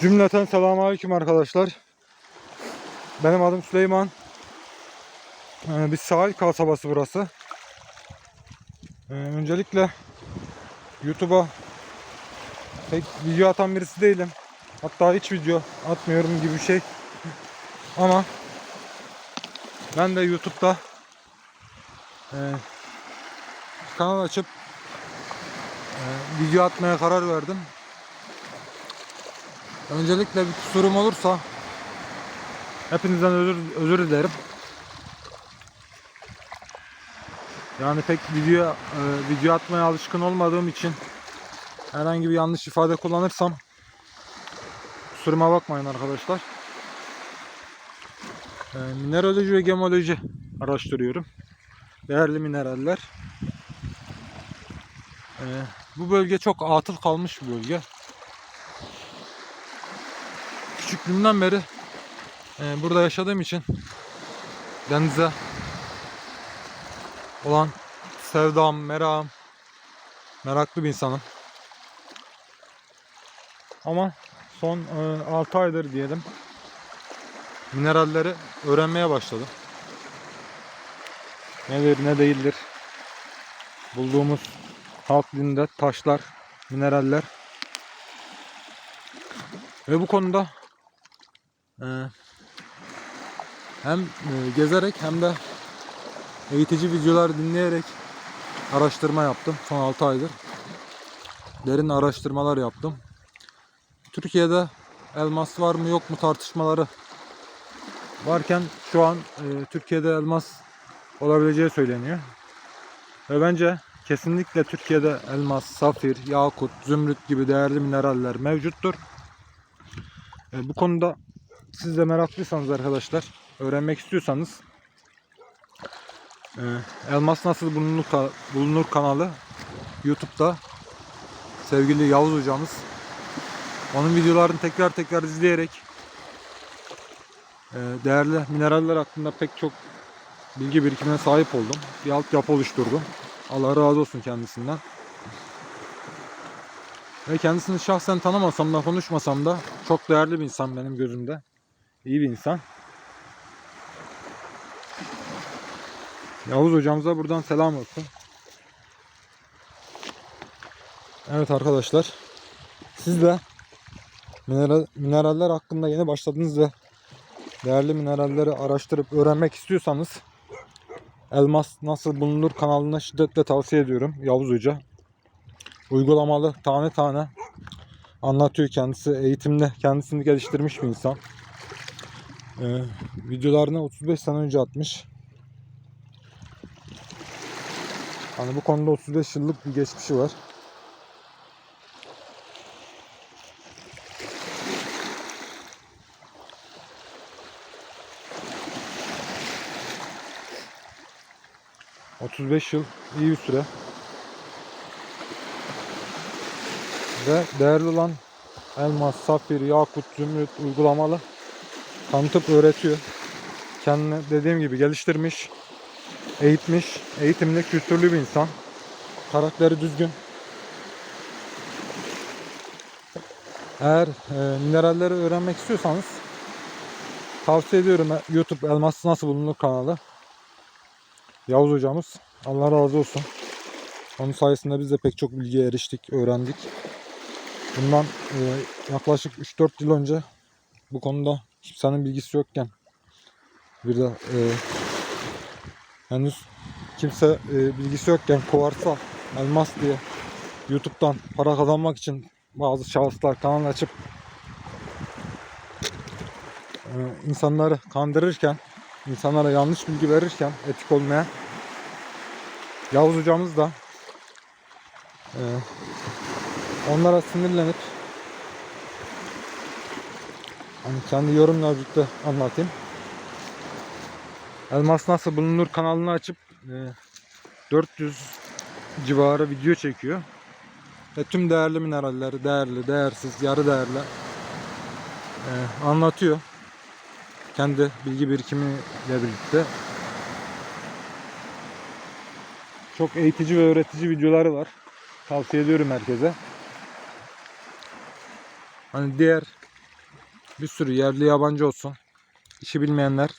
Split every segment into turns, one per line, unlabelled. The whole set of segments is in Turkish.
Cümleten selamünaleyküm arkadaşlar. Benim adım Süleyman. Ee, bir sahil kasabası burası. Ee, öncelikle YouTube'a pek video atan birisi değilim. Hatta hiç video atmıyorum gibi bir şey. Ama ben de YouTube'da e, kanal açıp e, video atmaya karar verdim. Öncelikle bir kusurum olursa hepinizden özür, özür dilerim. Yani pek video e, video atmaya alışkın olmadığım için herhangi bir yanlış ifade kullanırsam kusuruma bakmayın arkadaşlar. E, mineraloji ve gemoloji araştırıyorum. Değerli mineraller. E, bu bölge çok atıl kalmış bir bölge. Küçüklüğümden beri e, burada yaşadığım için denize olan sevdam, merakım, meraklı bir insanım. Ama son e, 6 aydır diyelim mineralleri öğrenmeye başladım. Nedir ne değildir bulduğumuz halk dilinde taşlar, mineraller ve bu konuda hem e, gezerek hem de eğitici videolar dinleyerek araştırma yaptım son 6 aydır. Derin araştırmalar yaptım. Türkiye'de elmas var mı yok mu tartışmaları varken şu an e, Türkiye'de elmas olabileceği söyleniyor. Ve bence kesinlikle Türkiye'de elmas, safir, yakut, zümrüt gibi değerli mineraller mevcuttur. E, bu konuda siz de meraklıysanız arkadaşlar, öğrenmek istiyorsanız e, Elmas Nasıl Bulunur, Bulunur kanalı YouTube'da sevgili Yavuz hocamız onun videolarını tekrar tekrar izleyerek e, değerli mineraller hakkında pek çok bilgi birikimine sahip oldum. Bir altyapı oluşturdum. Allah razı olsun kendisinden. Ve kendisini şahsen tanımasam da konuşmasam da çok değerli bir insan benim gözümde. İyi bir insan. Yavuz hocamıza buradan selam olsun. Evet arkadaşlar. Siz de mineral, mineraller hakkında yeni başladınız ve değerli mineralleri araştırıp öğrenmek istiyorsanız Elmas Nasıl Bulunur kanalına şiddetle tavsiye ediyorum Yavuz Hoca. Uygulamalı tane tane anlatıyor kendisi. Eğitimde kendisini geliştirmiş bir insan. Ee, videolarını 35 sene önce atmış. Hani bu konuda 35 yıllık bir geçmişi var. ...35 yıl iyi bir süre. Ve değerli olan elmas, safir, yakut, zümrüt uygulamalı tanıtıp öğretiyor. Kendini dediğim gibi geliştirmiş, eğitmiş, eğitimli, kültürlü bir insan. Karakteri düzgün. Eğer e, mineralleri öğrenmek istiyorsanız tavsiye ediyorum e, YouTube Elmas Nasıl Bulunur kanalı. Yavuz hocamız. Allah razı olsun. Onun sayesinde biz de pek çok bilgiye eriştik, öğrendik. Bundan e, yaklaşık 3-4 yıl önce bu konuda kimsenin bilgisi yokken. Bir de e, henüz kimse e, bilgisi yokken kuvarsa elmas diye YouTube'dan para kazanmak için bazı şahıslar kanal açıp e, insanları kandırırken insanlara yanlış bilgi verirken etik olmayan Yavuz hocamız da e, onlara sinirlenip hani kendi yorumla birlikte anlatayım. Elmas Nasıl Bulunur kanalını açıp e, 400 civarı video çekiyor. Ve tüm değerli mineralleri, değerli, değersiz, yarı değerli e, anlatıyor. Kendi bilgi birikimiyle birlikte. Çok eğitici ve öğretici videoları var. Tavsiye ediyorum herkese. Hani diğer Bir sürü yerli yabancı olsun. İşi bilmeyenler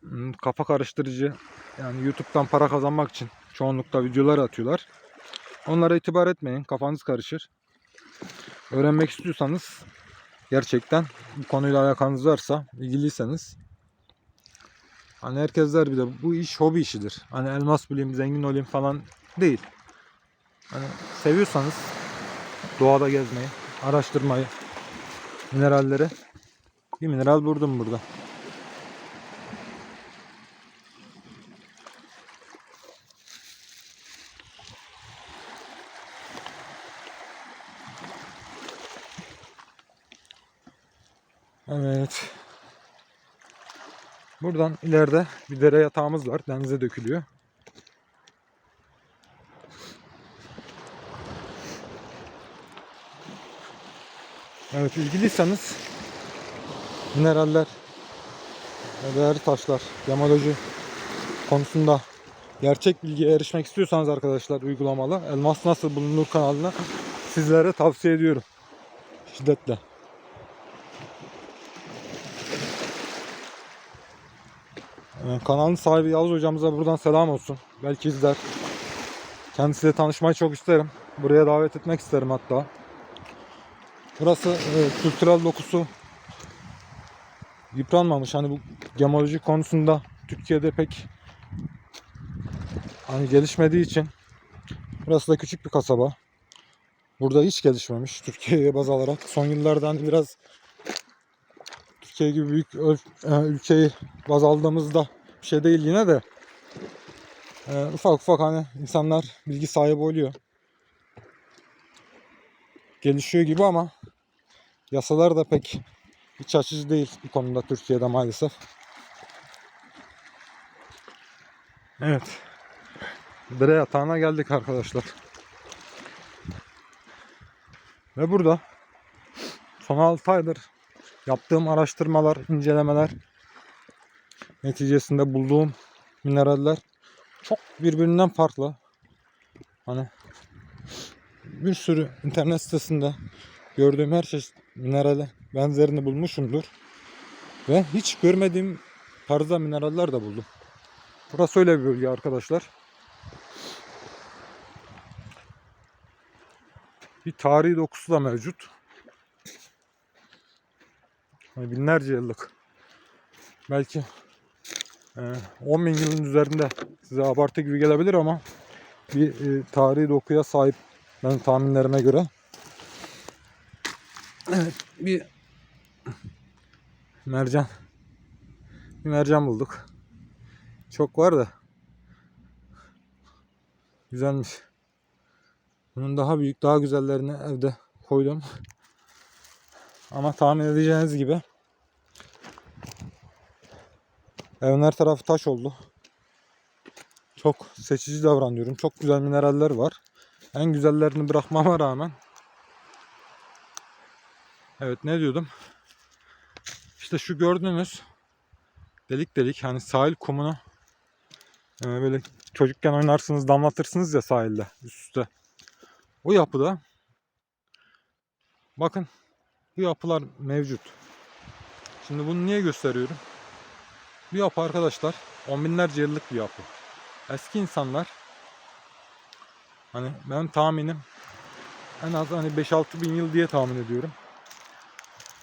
hmm, kafa karıştırıcı yani YouTube'dan para kazanmak için çoğunlukla videolar atıyorlar. Onlara itibar etmeyin. Kafanız karışır. Öğrenmek istiyorsanız gerçekten bu konuyla alakanız varsa, ilgiliyseniz hani herkes der bir de bu iş hobi işidir. Hani elmas bulayım, zengin olayım falan değil. Hani seviyorsanız doğada gezmeyi, araştırmayı, mineralleri bir mineral buldum burada. Evet. Buradan ileride bir dere yatağımız var. Denize dökülüyor. Evet ilgiliyseniz mineraller değerli taşlar, gemoloji konusunda gerçek bilgiye erişmek istiyorsanız arkadaşlar uygulamalı Elmas Nasıl Bulunur kanalına sizlere tavsiye ediyorum. Şiddetle. Ee, Kanalın sahibi Yavuz hocamıza buradan selam olsun. Belki izler. Kendisiyle tanışmayı çok isterim. Buraya davet etmek isterim hatta. Burası e, kültürel dokusu yıpranmamış. Hani bu gemoloji konusunda Türkiye'de pek hani gelişmediği için burası da küçük bir kasaba. Burada hiç gelişmemiş Türkiye'ye baz alarak. Son yıllarda hani biraz Türkiye gibi büyük e, ülkeyi baz aldığımızda bir şey değil yine de e, ufak ufak hani insanlar bilgi sahibi oluyor. Gelişiyor gibi ama yasalar da pek iç açıcı değil bu konuda Türkiye'de maalesef. Evet. Dere yatağına geldik arkadaşlar. Ve burada son 6 aydır yaptığım araştırmalar, incelemeler neticesinde bulduğum mineraller çok birbirinden farklı. Hani bir sürü internet sitesinde gördüğüm her çeşit minerale benzerini bulmuşumdur. Ve hiç görmediğim tarzda mineraller de buldum. Burası öyle bir bölge arkadaşlar. Bir tarihi dokusu da mevcut. Binlerce yıllık. Belki e, 10 bin yılın üzerinde size abartı gibi gelebilir ama bir e, tarihi dokuya sahip ben tahminlerime göre. Evet bir mercan bir mercan bulduk. Çok var da güzelmiş. Bunun daha büyük, daha güzellerini evde koydum. Ama tahmin edeceğiniz gibi evin her tarafı taş oldu. Çok seçici davranıyorum. Çok güzel mineraller var. En güzellerini bırakmama rağmen Evet ne diyordum? İşte şu gördüğünüz delik delik hani sahil kumunu e, böyle çocukken oynarsınız damlatırsınız ya sahilde üstte. O yapıda bakın bu yapılar mevcut. Şimdi bunu niye gösteriyorum? Bu yapı arkadaşlar on binlerce yıllık bir yapı. Eski insanlar hani benim tahminim en az hani 5-6 bin yıl diye tahmin ediyorum.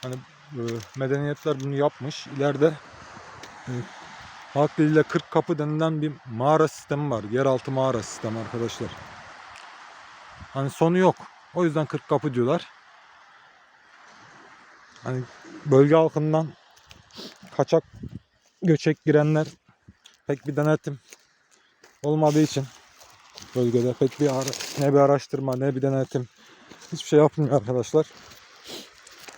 Hani e, medeniyetler bunu yapmış. İleride e, halk diliyle 40 kapı denilen bir mağara sistemi var. Yeraltı mağara sistemi arkadaşlar. Hani sonu yok. O yüzden 40 kapı diyorlar. Hani bölge halkından kaçak göçek girenler pek bir denetim olmadığı için bölgede pek bir ne bir araştırma ne bir denetim hiçbir şey yapmıyor arkadaşlar.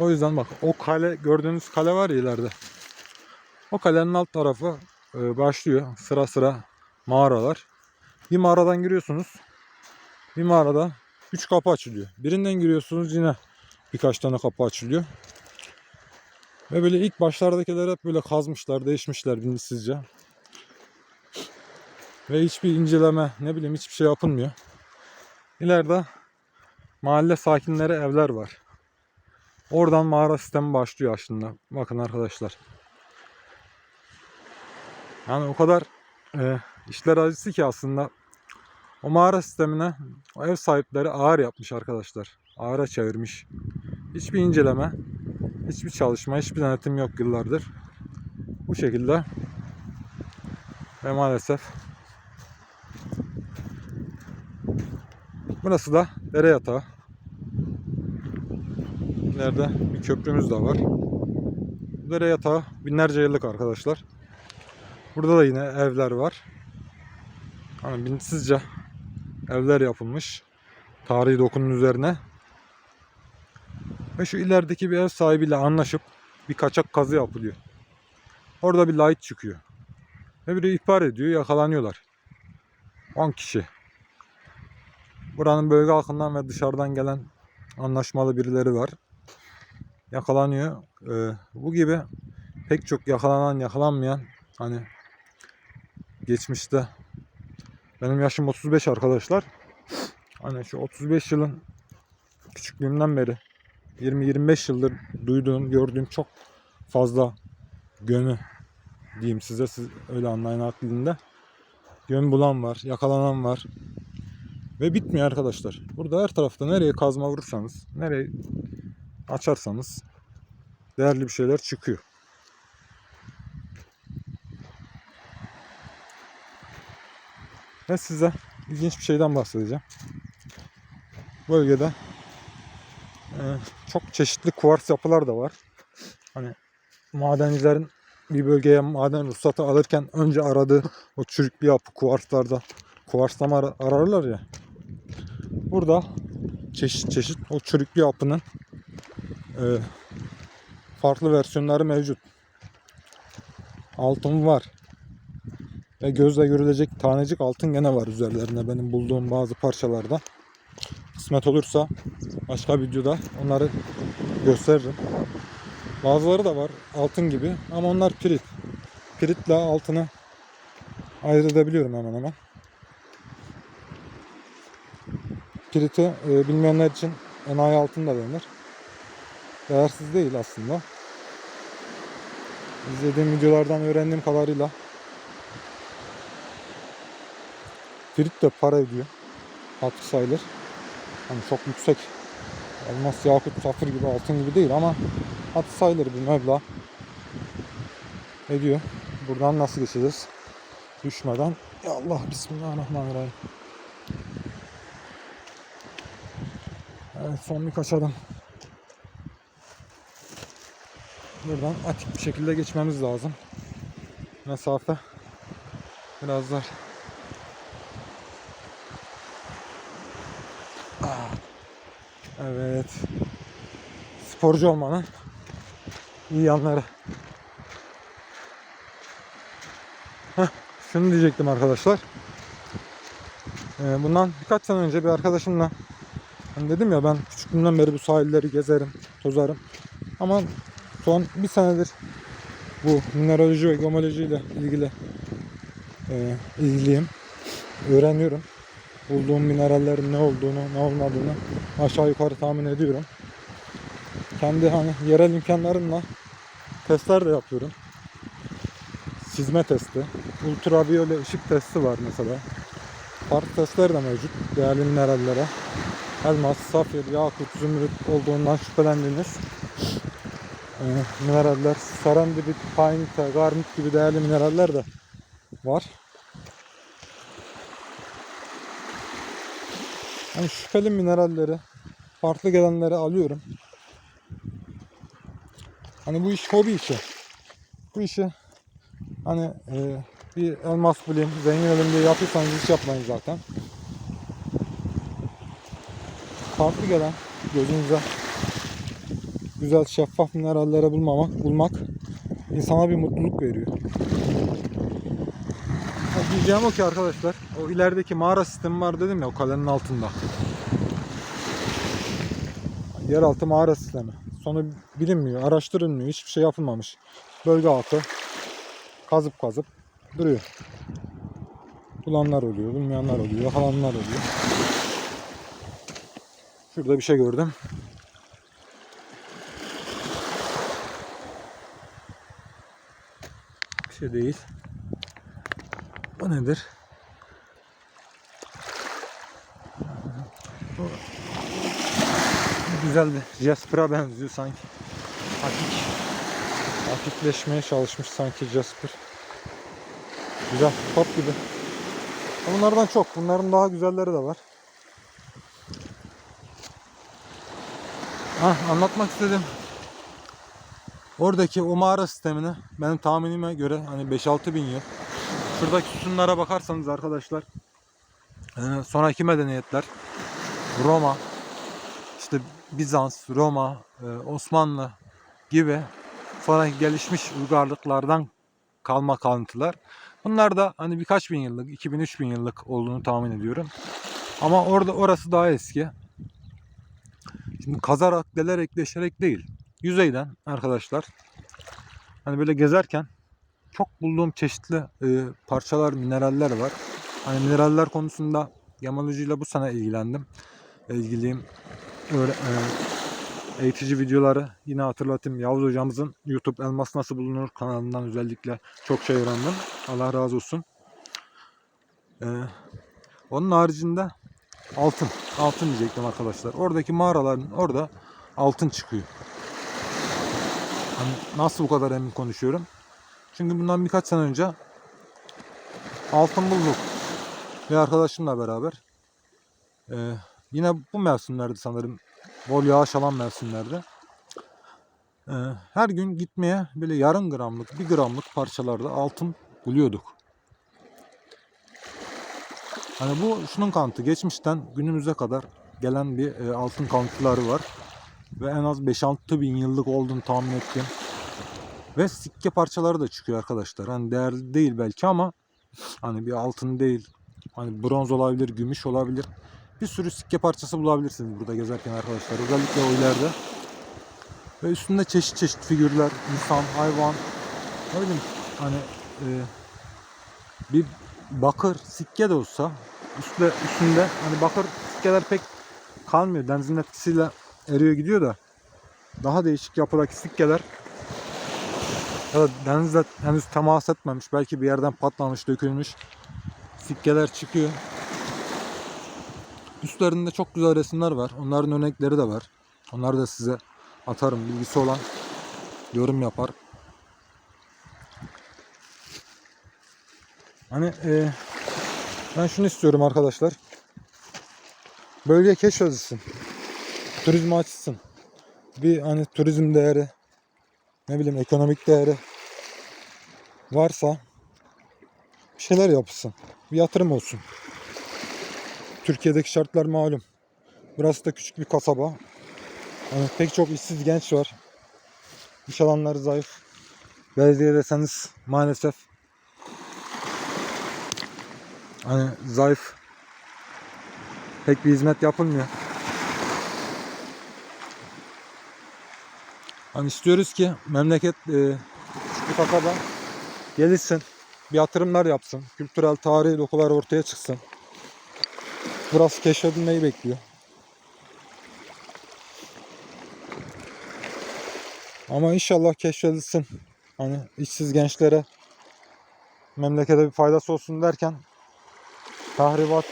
O yüzden bak o kale gördüğünüz kale var ya ileride. O kalenin alt tarafı e, başlıyor sıra sıra mağaralar. Bir mağaradan giriyorsunuz. Bir mağarada 3 kapı açılıyor. Birinden giriyorsunuz yine birkaç tane kapı açılıyor. Ve böyle ilk başlardakiler hep böyle kazmışlar, değişmişler bilinçsizce. Ve hiçbir inceleme, ne bileyim hiçbir şey yapılmıyor. İleride mahalle sakinleri evler var. Oradan mağara sistemi başlıyor aslında. Bakın arkadaşlar. Yani o kadar e, işler acısı ki aslında o mağara sistemine o ev sahipleri ağır yapmış arkadaşlar. Ağıra çevirmiş. Hiçbir inceleme, hiçbir çalışma, hiçbir denetim yok yıllardır. Bu şekilde ve maalesef burası da dere yatağı. İleride bir köprümüz de var. Bu dere yatağı binlerce yıllık arkadaşlar. Burada da yine evler var. Hani binsizce evler yapılmış. Tarihi dokunun üzerine. Ve şu ilerideki bir ev sahibiyle anlaşıp bir kaçak kazı yapılıyor. Orada bir light çıkıyor. Ve biri ihbar ediyor, yakalanıyorlar. 10 kişi. Buranın bölge halkından ve dışarıdan gelen anlaşmalı birileri var. Yakalanıyor. Ee, bu gibi pek çok yakalanan, yakalanmayan hani geçmişte benim yaşım 35 arkadaşlar. Hani şu 35 yılın küçüklüğümden beri 20-25 yıldır duyduğum, gördüğüm çok fazla gömü diyeyim size siz öyle anlayın aklında. Göm bulan var, yakalanan var. Ve bitmiyor arkadaşlar. Burada her tarafta nereye kazma vurursanız, nereye açarsanız değerli bir şeyler çıkıyor. Ve size ilginç bir şeyden bahsedeceğim. Bölgede e, çok çeşitli kuvars yapılar da var. Hani madencilerin bir bölgeye maden ruhsatı alırken önce aradığı o çürüklü yapı kuvarslarda kuvarslama ar- ararlar ya. Burada çeşit çeşit o çürüklü yapının e, farklı versiyonları mevcut. Altın var. Ve gözle görülecek tanecik altın gene var üzerlerinde benim bulduğum bazı parçalarda. Kısmet olursa başka videoda onları gösteririm. Bazıları da var altın gibi ama onlar pirit. Piritle altını ayırt edebiliyorum hemen hemen. Piriti e, bilmeyenler için enayi altın da denir. Değersiz değil aslında. İzlediğim videolardan öğrendiğim kadarıyla Pirit de para ediyor. Hatır sayılır. Hani çok yüksek. Elmas, yakut, safır gibi, altın gibi değil ama hatır sayılır bir meblağ. Ediyor. Buradan nasıl geçeceğiz? Düşmeden. Ya Allah Bismillahirrahmanirrahim. Evet son birkaç adım. Buradan atik bir şekilde geçmemiz lazım. Mesafe biraz dar. Evet. Sporcu olmanın iyi yanları. Heh, şunu diyecektim arkadaşlar. Ee, bundan birkaç sene önce bir arkadaşımla hani dedim ya ben küçüklüğümden beri bu sahilleri gezerim, tozarım. Ama son bir senedir bu mineraloji ve geomoloji ile ilgili e, ilgiliyim. Öğreniyorum bulduğum minerallerin ne olduğunu, ne olmadığını aşağı yukarı tahmin ediyorum. Kendi hani yerel imkanlarımla testler de yapıyorum. Sizme testi, ultraviyole ışık testi var mesela. Farklı testler de mevcut değerli minerallere. Elmas, safir, yakut, zümrüt olduğundan şüphelendiğiniz e, mineraller, serendipit, paynite, garnit gibi değerli mineraller de var. Hani şüpheli mineralleri, farklı gelenleri alıyorum. Hani bu iş hobi işi. Bu işi hani e, bir elmas bulayım, zengin olayım diye yapıyorsanız hiç yapmayın zaten. Farklı gelen gözünüze güzel şeffaf minerallere bulmamak, bulmak insana bir mutluluk veriyor. Ha, Diyeceğim o ki arkadaşlar, o ilerideki mağara sistemi var dedim ya o kalenin altında. Yeraltı mağara sistemi. Sonu bilinmiyor, araştırılmıyor, hiçbir şey yapılmamış. Bölge halkı kazıp kazıp duruyor. Bulanlar oluyor, bulmayanlar oluyor, yakalananlar oluyor. Şurada bir şey gördüm. Şey değil. Bu nedir? Bu güzel bir Jasper'a benziyor sanki. Hafif, hafifleşmeye çalışmış sanki Jasper. Güzel, top gibi. Bunlardan çok. Bunların daha güzelleri de var. Hah, anlatmak istedim. Oradaki o mağara sistemini benim tahminime göre hani 5-6 bin yıl. Şuradaki sütunlara bakarsanız arkadaşlar e, sonraki medeniyetler Roma, işte Bizans, Roma, e, Osmanlı gibi sonraki gelişmiş uygarlıklardan kalma kalıntılar. Bunlar da hani birkaç bin yıllık, 2000-3000 yıllık olduğunu tahmin ediyorum. Ama orada orası daha eski. Şimdi kazarak, delerek, deşerek değil. Yüzeyden arkadaşlar. Hani böyle gezerken çok bulduğum çeşitli e, parçalar, mineraller var. Hani mineraller konusunda gemolojiyle bu sene ilgilendim. E, ilgiliyim. Öyle, e, eğitici videoları yine hatırlatayım. Yavuz hocamızın YouTube Elmas Nasıl Bulunur kanalından özellikle çok şey öğrendim. Allah razı olsun. E, onun haricinde altın. Altın diyecektim arkadaşlar. Oradaki mağaraların orada altın çıkıyor. Hani nasıl bu kadar emin konuşuyorum? Çünkü bundan birkaç sene önce altın bulduk. Bir arkadaşımla beraber. Ee, yine bu mevsimlerde sanırım. Bol yağış alan mevsimlerde. Ee, her gün gitmeye böyle yarım gramlık, bir gramlık parçalarda altın buluyorduk. Hani bu şunun kanıtı. Geçmişten günümüze kadar gelen bir e, altın kalıntıları var. Ve en az 5-6 bin yıllık olduğunu tahmin ettim. Ve sikke parçaları da çıkıyor arkadaşlar. Hani değerli değil belki ama hani bir altın değil. Hani bronz olabilir, gümüş olabilir. Bir sürü sikke parçası bulabilirsiniz burada gezerken arkadaşlar. Özellikle o ileride. Ve üstünde çeşit çeşit figürler, insan, hayvan. Ne bileyim hani e, bir bakır sikke de olsa üstte, üstünde hani bakır sikkeler pek kalmıyor. Denizin etkisiyle eriyor gidiyor da daha değişik yapıdaki sikkeler ya da denizle henüz temas etmemiş. Belki bir yerden patlamış, dökülmüş. Sikkeler çıkıyor. Üstlerinde çok güzel resimler var. Onların örnekleri de var. Onları da size atarım. Bilgisi olan yorum yapar. Hani e, ben şunu istiyorum arkadaşlar. Bölge keşfedilsin. Turizm açsın. Bir hani turizm değeri ne bileyim ekonomik değeri varsa bir şeyler yapılsın. Bir yatırım olsun. Türkiye'deki şartlar malum. Burası da küçük bir kasaba. Yani pek çok işsiz genç var. İş alanları zayıf. Belediye deseniz maalesef hani zayıf. Pek bir hizmet yapılmıyor. Hani istiyoruz ki memleket e, bir kasaba gelişsin. Bir yatırımlar yapsın. Kültürel, tarihi dokular ortaya çıksın. Burası keşfedilmeyi bekliyor. Ama inşallah keşfedilsin. Hani işsiz gençlere memlekete bir faydası olsun derken tahribat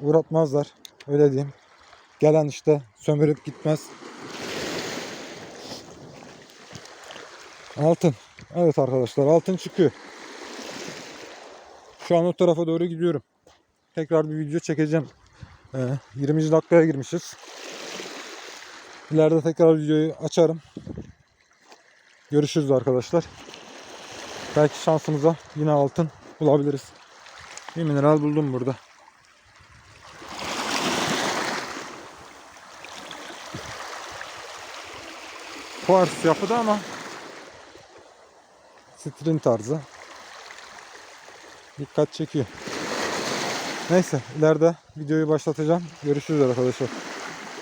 uğratmazlar. Öyle diyeyim. Gelen işte sömürüp gitmez. Altın. Evet arkadaşlar altın çıkıyor. Şu an o tarafa doğru gidiyorum. Tekrar bir video çekeceğim. Ee, 20. dakikaya girmişiz. İleride tekrar videoyu açarım. Görüşürüz arkadaşlar. Belki şansımıza yine altın bulabiliriz. Bir mineral buldum burada. Kuars yapıda ama Strin tarzı. Dikkat çekiyor. Neyse ileride videoyu başlatacağım. Görüşürüz arkadaşlar.